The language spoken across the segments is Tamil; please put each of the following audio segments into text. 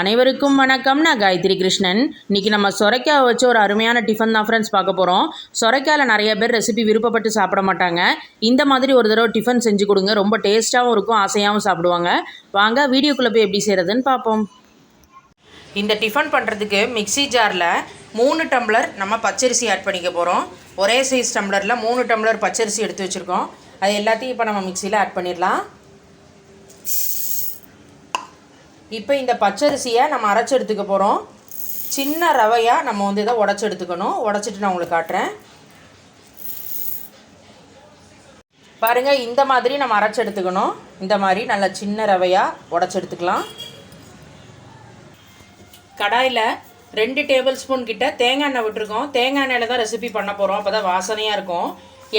அனைவருக்கும் வணக்கம். நான் காயத்ரி கிருஷ்ணன். இன்றைக்கி நம்ம சொரைக்காய் வச்சு ஒரு அருமையான டிஃபன் தான் ஃப்ரெண்ட்ஸ் பார்க்க போகிறோம் சொரைக்காயில் நிறைய பேர் ரெசிபி விருப்பப்பட்டு சாப்பிட மாட்டாங்க. இந்த மாதிரி ஒரு தடவை டிஃபன் செஞ்சு கொடுங்க. ரொம்ப டேஸ்ட்டாகவும் இருக்கும் ஆசையாகவும் சாப்பிடுவாங்க. வாங்க வீடியோக்குள்ளே போய் எப்படி செய்கிறதுன்னு பார்ப்போம். இந்த டிஃபன் பண்ணுறதுக்கு மிக்ஸி ஜாரில் மூணு டம்ளர் நம்ம பச்சரிசி ஆட் பண்ணிக்க போகிறோம் ஒரே சைஸ் டம்ளரில் மூணு டம்ளர் பச்சரிசி எடுத்து வச்சுருக்கோம். அது எல்லாத்தையும் இப்போ நம்ம மிக்சியில் ஆட் பண்ணிடலாம். இப்போ இந்த பச்சரிசியை நம்ம அரைச்சி எடுத்துக்க போகிறோம் சின்ன ரவையாக நம்ம வந்து இதை உடச்சி எடுத்துக்கணும். உடச்சிட்டு நான் உங்களுக்கு காட்டுறேன். பாருங்கள் இந்த மாதிரி நம்ம அரைச்சி எடுத்துக்கணும். இந்த மாதிரி நல்ல சின்ன ரவையாக உடச்சி எடுத்துக்கலாம். கடாயில் ரெண்டு டேபிள் ஸ்பூன் கிட்ட தேங்காய் எண்ணெய் விட்டுருக்கோம். தேங்காய் எண்ணெயில் தான் ரெசிபி பண்ண போகிறோம் அப்போ தான் வாசனையாக இருக்கும்.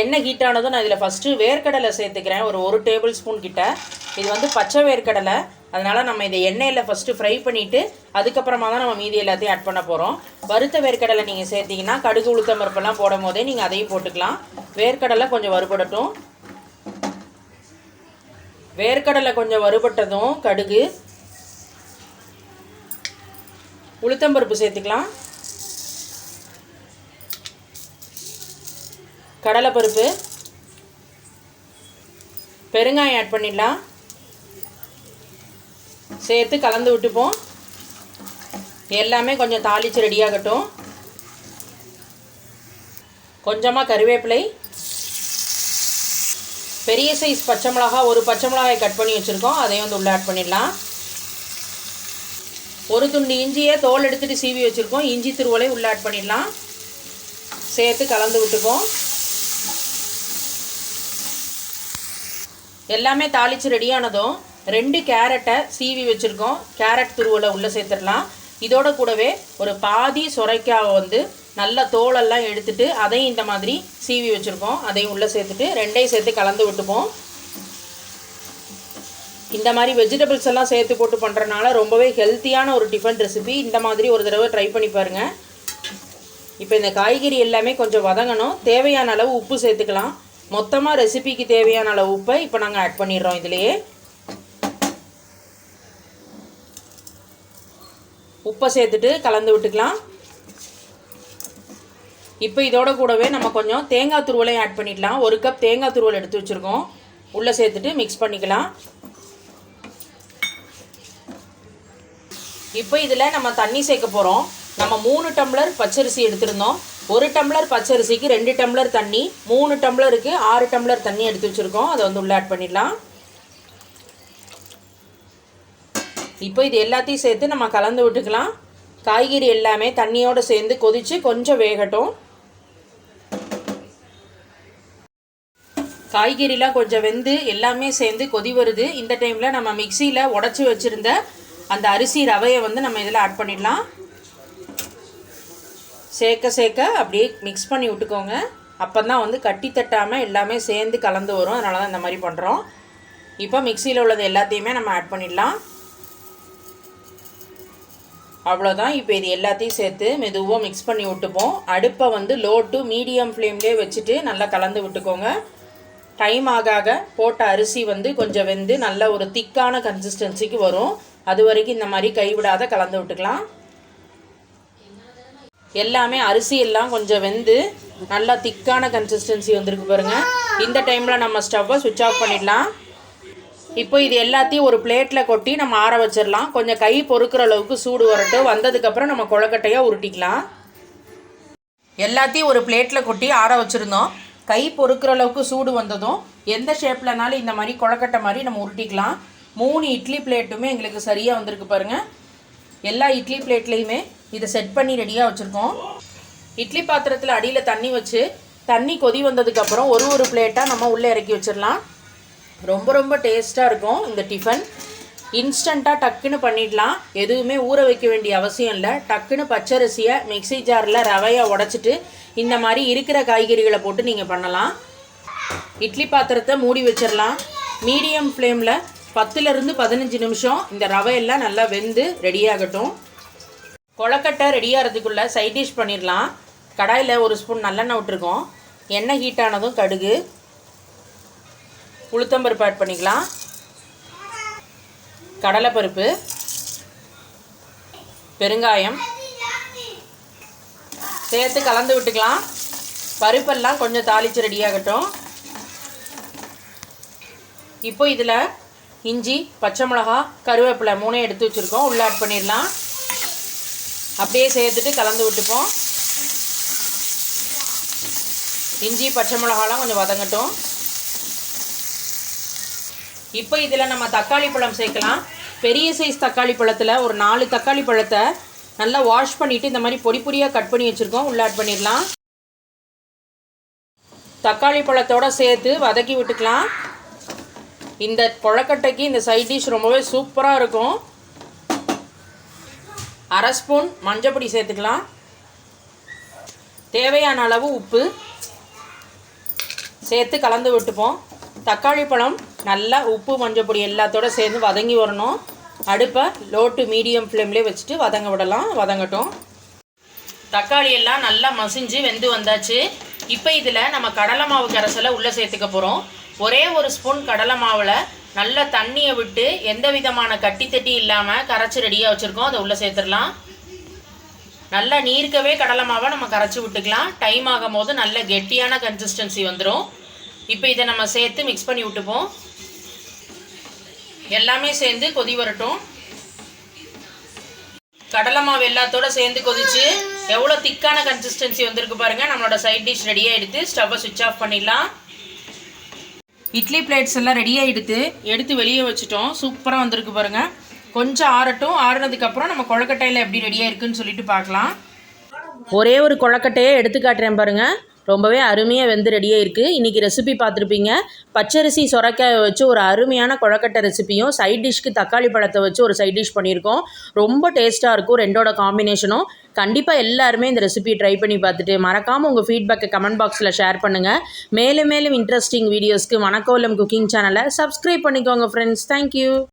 எண்ணெய் ஹீட் ஆனதும் நான் இதில் ஃபஸ்ட்டு வேர்க்கடலை சேர்த்துக்கிறேன். ஒரு ஒரு டேபிள் ஸ்பூன் கிட்ட. இது வந்து பச்சை வேர்க்கடலை. அதனால் நம்ம இதை எண்ணெயில் ஃபஸ்ட்டு ஃப்ரை பண்ணிவிட்டு அதுக்கப்புறமா தான் நம்ம மீதி எல்லாத்தையும் ஆட் பண்ண போகிறோம் வறுத்த வேர்க்கடலை நீங்கள் சேர்த்திங்கன்னா கடுகு உளுத்தம் பருப்பெல்லாம் போடும் போதே நீங்கள் அதையும் போட்டுக்கலாம். வேர்க்கடலை கொஞ்சம் வறுபடட்டும். வேர்க்கடலை கொஞ்சம் வறுபட்டதும் கடுகு. உளுத்தம்பருப்பு சேர்த்துக்கலாம். கடலைப்பருப்பு. பெருங்காயம் ஆட் பண்ணிடலாம். சேர்த்து கலந்து விட்டுப்போம். எல்லாமே கொஞ்சம் தாளித்து ரெடியாகட்டும் கொஞ்சமாக கருவேப்பிலை. பெரிய சைஸ் பச்சை மிளகா ஒரு பச்சை மிளகாயை கட் பண்ணி வச்சுருக்கோம். அதையும் வந்து உள்ளே ஆட் பண்ணிடலாம். ஒரு துண்டு இஞ்சியை தோல் எடுத்துகிட்டு சீவி வச்சுருக்கோம். இஞ்சி திருவலை உள்ளே ஆட் பண்ணிடலாம். சேர்த்து கலந்து விட்டுப்போம். எல்லாமே தாளித்து ரெடியானதும் ரெண்டு கேரட்டை சீவி வச்சுருக்கோம். கேரட் துருவலை உள்ளே சேர்த்துடலாம். இதோட கூடவே ஒரு பாதி சுரைக்காவை வந்து நல்ல தோலெல்லாம் எடுத்துட்டு அதையும் இந்த மாதிரி சீவி வச்சுருக்கோம். அதையும் உள்ளே சேர்த்துட்டு ரெண்டையும் சேர்த்து கலந்து விட்டுப்போம். இந்த மாதிரி வெஜிடபிள்ஸ் எல்லாம் சேர்த்து போட்டு பண்ணுறனால ரொம்பவே ஹெல்த்தியான ஒரு டிஃபன் ரெசிபி இந்த மாதிரி ஒரு தடவை ட்ரை பண்ணி பாருங்கள் இப்போ இந்த காய்கறி எல்லாமே கொஞ்சம் வதங்கணும். தேவையான அளவு உப்பு சேர்த்துக்கலாம். மொத்தமாக ரெசிபிக்கு தேவையான அளவு உப்பை இப்போ நாங்கள் ஆட் பண்ணிடுறோம் இதுலேயே. உப்பை சேர்த்துட்டு கலந்து விட்டுக்கலாம். இப்போ இதோட கூடவே நம்ம கொஞ்சம் தேங்காய் துருவலையும் ஆட் பண்ணிக்கலாம் ஒரு கப் தேங்காய் துருவல் எடுத்து வச்சுருக்கோம். உள்ளே சேர்த்துட்டு மிக்ஸ் பண்ணிக்கலாம். இப்போ இதில் நம்ம தண்ணி சேர்க்க போகிறோம் நம்ம மூணு டம்ளர் பச்சரிசி எடுத்திருந்தோம். ஒரு டம்ளர் பச்சரிசிக்கு ரெண்டு டம்ளர் தண்ணி மூணு டம்ளருக்கு ஆறு டம்ளர் தண்ணி எடுத்து வச்சுருக்கோம். அதை வந்து உள்ளே ஆட் பண்ணிடலாம். இப்போ இது எல்லாத்தையும் சேர்த்து நம்ம கலந்து விட்டுக்கலாம். காய்கறி எல்லாமே தண்ணியோடு சேர்ந்து கொதித்து கொஞ்சம் வேகட்டும். காய்கறிலாம் கொஞ்சம் வெந்து எல்லாமே சேர்ந்து கொதி வருது. இந்த டைமில் நம்ம மிக்சியில் உடச்சி வச்சுருந்த அந்த அரிசி ரவையை வந்து நம்ம இதில் ஆட் பண்ணிடலாம். சேர்க்க சேர்க்க அப்படியே மிக்ஸ் பண்ணி விட்டுக்கோங்க. அப்போ தான் வந்து கட்டி தட்டாமல் எல்லாமே சேர்ந்து கலந்து வரும். அதனால தான் இந்த மாதிரி பண்ணுறோம் இப்போ மிக்சியில் உள்ளது எல்லாத்தையுமே நம்ம ஆட் பண்ணிடலாம். அவ்வளோதான் இப்போ இது எல்லாத்தையும் சேர்த்து மெதுவாக மிக்ஸ் பண்ணி விட்டுப்போம். அடுப்பை வந்து லோ டு மீடியம் ஃப்ளேம்லேயே வச்சுட்டு நல்லா கலந்து விட்டுக்கோங்க. டைம் ஆக ஆக போட்ட அரிசி வந்து கொஞ்சம் வெந்து நல்ல ஒரு திக்கான கன்சிஸ்டன்சிக்கு வரும். அது வரைக்கும் இந்த மாதிரி கைவிடாத கலந்து விட்டுக்கலாம். எல்லாமே அரிசி எல்லாம் கொஞ்சம் வெந்து நல்லா திக்கான கன்சிஸ்டன்சி வந்திருக்கு பாருங்கள் இந்த டைமில் நம்ம ஸ்டவ்வை சுவிட்ச் ஆஃப் பண்ணிடலாம். இப்போ இது எல்லாத்தையும் ஒரு பிளேட்டில் கொட்டி நம்ம ஆற வச்சிடலாம் கொஞ்சம் கை பொறுக்கிற அளவுக்கு சூடு வரட்டும். வந்ததுக்கப்புறம் நம்ம கொழக்கட்டையாக உருட்டிக்கலாம். எல்லாத்தையும் ஒரு பிளேட்டில் கொட்டி ஆற வச்சுருந்தோம். கை பொறுக்கிற அளவுக்கு சூடு வந்ததும் எந்த ஷேப்லனாலும் இந்த மாதிரி கொழக்கட்டை மாதிரி நம்ம உருட்டிக்கலாம். மூணு இட்லி பிளேட்டுமே எங்களுக்கு சரியாக வந்திருக்கு பாருங்கள் எல்லா இட்லி பிளேட்லேயுமே இதை செட் பண்ணி ரெடியாக வச்சுருக்கோம். இட்லி பாத்திரத்தில் அடியில் தண்ணி வச்சு தண்ணி கொதி வந்ததுக்கப்புறம் ஒரு ஒரு பிளேட்டாக நம்ம உள்ளே இறக்கி வச்சிடலாம் ரொம்ப ரொம்ப டேஸ்ட்டாக இருக்கும் இந்த டிஃபன். இன்ஸ்டண்ட்டாக டக்குன்னு பண்ணிடலாம். எதுவுமே ஊற வைக்க வேண்டிய அவசியம் இல்லை. டக்குன்னு பச்சரிசியை மிக்ஸி ஜாரில் ரவையை உடச்சிட்டு இந்த மாதிரி இருக்கிற காய்கறிகளை போட்டு நீங்கள் பண்ணலாம். இட்லி பாத்திரத்தை மூடி வச்சிடலாம். மீடியம் ஃப்ளேமில் பத்துலேருந்து பதினஞ்சு நிமிஷம் இந்த ரவையெல்லாம் நல்லா வெந்து ரெடியாகட்டும் கொழக்கட்டை ரெடியாகிறதுக்குள்ளே சைட் டிஷ் பண்ணிடலாம். கடாயில் ஒரு ஸ்பூன் நல்லெண்ணெய் விட்டுருக்கோம். எண்ணெய் ஹீட் ஆனதும் கடுகு. உளுத்தம்பருப்பு ஆட் பண்ணிக்கலாம். கடலைப்பருப்பு பெருங்காயம். சேர்த்து கலந்து விட்டுக்கலாம். பருப்பெல்லாம் கொஞ்சம் தாளித்து ரெடியாகட்டும் இப்போ இதில் இஞ்சி பச்சை மிளகா கருவேப்பிலை மூணையும் எடுத்து வச்சுருக்கோம். உள்ளே ஆட் பண்ணிடலாம். அப்படியே சேர்த்துட்டு கலந்து விட்டுப்போம். இஞ்சி பச்சை மிளகாலாம் கொஞ்சம் வதங்கட்டும். இப்போ இதில் நம்ம தக்காளி பழம் சேர்க்கலாம். பெரிய சைஸ் தக்காளி பழத்தில் ஒரு நாலு தக்காளி பழத்தை நல்லா வாஷ் பண்ணிவிட்டு இந்த மாதிரி பொடி பொடியாக கட் பண்ணி வச்சுருக்கோம். உள்ள ஆட் பண்ணிடலாம். தக்காளி பழத்தோட சேர்த்து வதக்கி விட்டுக்கலாம். இந்த கொழக்கட்டைக்கு இந்த சைட் டிஷ் ரொம்பவே சூப்பராக இருக்கும். அரை ஸ்பூன் மஞ்சப்பொடி சேர்த்துக்கலாம். தேவையான அளவு உப்பு சேர்த்து கலந்து விட்டுப்போம். தக்காளி பழம் நல்லா உப்பு மஞ்சள் பொடி எல்லாத்தோட சேர்ந்து வதங்கி வரணும். அடுப்பை லோ டு மீடியம் ஃப்ளேம்லேயே வச்சுட்டு வதங்க விடலாம். வதங்கட்டும். தக்காளி எல்லாம் நல்லா மசிஞ்சு வெந்து வந்தாச்சு. இப்போ இதில் நம்ம கடலை மாவு கரைசலை உள்ளே சேர்த்துக்க போகிறோம் ஒரே ஒரு ஸ்பூன் கடலை மாவில் நல்லா தண்ணியை விட்டு எந்த விதமான கட்டி தட்டி இல்லாமல் கரைச்சி ரெடியாக வச்சுருக்கோம். அதை உள்ளே சேர்த்துடலாம். நல்லா நீர்க்கவே கடலை மாவை நம்ம கரைச்சி விட்டுக்கலாம். டைம் ஆகும் போது நல்ல கெட்டியான கன்சிஸ்டன்சி வந்துடும் இப்போ இதை நம்ம சேர்த்து மிக்ஸ் பண்ணி விட்டுப்போம். எல்லாமே சேர்ந்து கொதி வரட்டும். கடலை மாவு எல்லாத்தோட சேர்ந்து கொதிச்சு எவ்வளோ திக்கான கன்சிஸ்டன்சி வந்திருக்கு பாருங்கள் நம்மளோட சைட் டிஷ் ரெடியாக எடுத்து ஸ்டவ்வை சுவிட்ச் ஆஃப் பண்ணிடலாம். இட்லி பிளேட்ஸ் எல்லாம் ரெடியாக எடுத்து எடுத்து வெளியே வச்சுட்டோம். சூப்பராக வந்திருக்கு பாருங்கள் கொஞ்சம் ஆறட்டும். ஆறுனதுக்கப்புறம் நம்ம கொழக்கட்டையில் எப்படி ரெடியாக இருக்குன்னு சொல்லிட்டு பார்க்கலாம். ஒரே ஒரு கொழக்கட்டையை எடுத்து காட்டுறேன் பாருங்கள் ரொம்பவே அருமையாக வெந்து ரெடியாக இருக்குது இன்றைக்கி ரெசிபி பார்த்துருப்பீங்க. பச்சரிசி சொரக்காயை வச்சு ஒரு அருமையான கொழக்கட்டை ரெசிபியும் சைட் டிஷ்க்கு தக்காளி பழத்தை வச்சு ஒரு சைட் டிஷ் பண்ணியிருக்கோம். ரொம்ப டேஸ்ட்டாக இருக்கும் ரெண்டோட காம்பினேஷனும் கண்டிப்பாக எல்லாருமே இந்த ரெசிபி ட்ரை பண்ணி பார்த்துட்டு மறக்காமல் உங்கள் ஃபீட்பேக்கை கமெண்ட் பாக்ஸில் ஷேர் பண்ணுங்கள் மேலும் மேலும் இன்ட்ரெஸ்டிங் வீடியோஸ்க்கு வணக்கோலம் குக்கிங் சேனலை சப்ஸ்கிரைப் பண்ணிக்கோங்க ஃப்ரெண்ட்ஸ் தேங்க்யூ